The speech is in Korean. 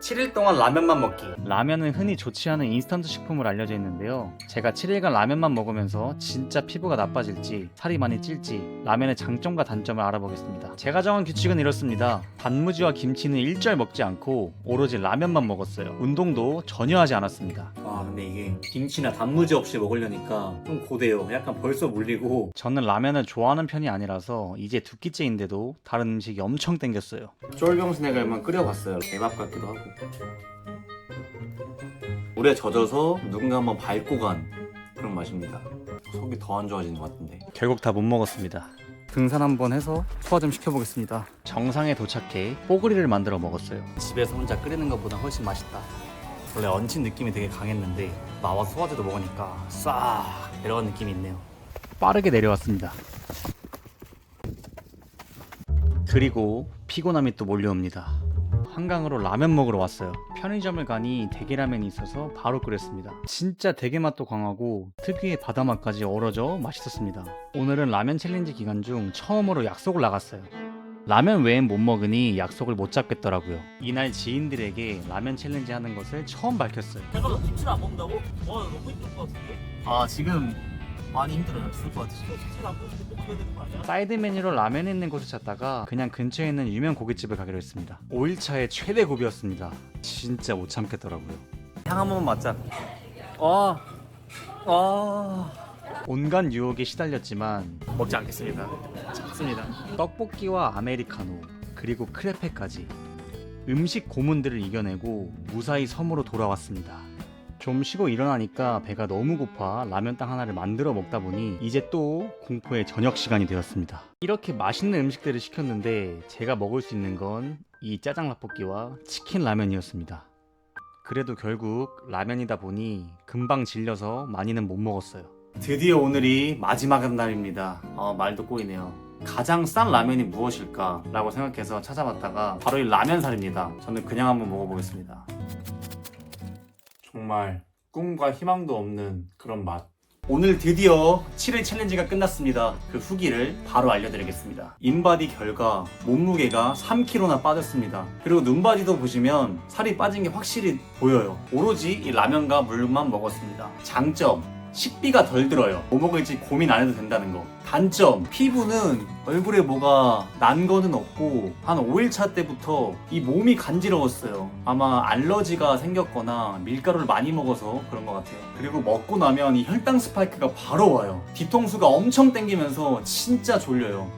7일 동안 라면만 먹기. 라면은 흔히 좋지 않은 인스턴트 식품으로 알려져 있는데요. 제가 7일간 라면만 먹으면서 진짜 피부가 나빠질지 살이 많이 찔지 라면의 장점과 단점을 알아보겠습니다. 제가 정한 규칙은 이렇습니다. 단무지와 김치는 일절 먹지 않고 오로지 라면만 먹었어요. 운동도 전혀 하지 않았습니다. 와 근데 이게 김치나 단무지 없이 먹으려니까 좀 고돼요. 약간 벌써 물리고. 저는 라면을 좋아하는 편이 아니라서 이제 두 끼째인데도 다른 음식이 엄청 땡겼어요. 쫄병스낵을만 끓여봤어요. 대밥 같기도 하고. 물에 젖어서 누군가 한번 밟고 간 그런 맛입니다. 속이 더 안 좋아지는 것 같은데. 결국 다 못 먹었습니다. 등산 한번 해서 소화 좀 시켜보겠습니다. 정상에 도착해 뽀글이를 만들어 먹었어요. 집에서 혼자 끓이는 것보다 훨씬 맛있다. 원래 얹힌 느낌이 되게 강했는데 나와 소화제도 먹으니까 싹 내려간 느낌이 있네요. 빠르게 내려왔습니다. 그리고 피곤함이 또 몰려옵니다. 한강으로 라면 먹으러 왔어요. 편의점을 가니 대게라면이 있어서 바로 끓였습니다. 진짜 대게 맛도 강하고 특유의 바다 맛까지 어우러져 맛있었습니다. 오늘은 라면 챌린지 기간 중 처음으로 약속을 나갔어요. 라면 외엔 못 먹으니 약속을 못 잡겠더라고요. 이날 지인들에게 라면 챌린지 하는 것을 처음 밝혔어요. 잠깐만 김치를 안 먹는다고? 와 너무 힘들 것 같은데? 아 지금 많이 힘들어요. 죽을 것 같으시 김치를 안 먹는데 꼭 그래야 되는 거 아니야? 사이드 메뉴로 라면 있는 곳을 찾다가 그냥 근처에 있는 유명 고깃집을 가기로 했습니다. 5일차의 최대 고비였습니다. 진짜 못 참겠더라고요. 향 한 번만 맡자. 아, 아. 온갖 유혹에 시달렸지만 먹지 않겠습니다. 참습니다. 떡볶이와 아메리카노 그리고 크레페까지 음식 고문들을 이겨내고 무사히 섬으로 돌아왔습니다. 좀 쉬고 일어나니까 배가 너무 고파 라면땅 하나를 만들어 먹다 보니 이제 또 공포의 저녁 시간이 되었습니다. 이렇게 맛있는 음식들을 시켰는데 제가 먹을 수 있는 건 이 짜장 라볶이와 치킨 라면이었습니다. 그래도 결국 라면이다 보니 금방 질려서 많이는 못 먹었어요. 드디어 오늘이 마지막 날입니다. 어, 말도 꼬이네요. 가장 싼 라면이 무엇일까? 라고 생각해서 찾아봤다가 바로 이 라면살입니다. 저는 그냥 한번 먹어보겠습니다. 정말 꿈과 희망도 없는 그런 맛. 오늘 드디어 7일 챌린지가 끝났습니다. 그 후기를 바로 알려드리겠습니다. 인바디 결과 몸무게가 3kg나 빠졌습니다. 그리고 눈바디도 보시면 살이 빠진 게 확실히 보여요. 오로지 이 라면과 물만 먹었습니다. 장점 식비가 덜 들어요. 뭐 먹을지 고민 안 해도 된다는 거. 단점 피부는 얼굴에 뭐가 난 거는 없고 한 5일차 때부터 이 몸이 간지러웠어요. 아마 알러지가 생겼거나 밀가루를 많이 먹어서 그런 것 같아요. 그리고 먹고 나면 이 혈당 스파이크가 바로 와요. 뒤통수가 엄청 땡기면서 진짜 졸려요.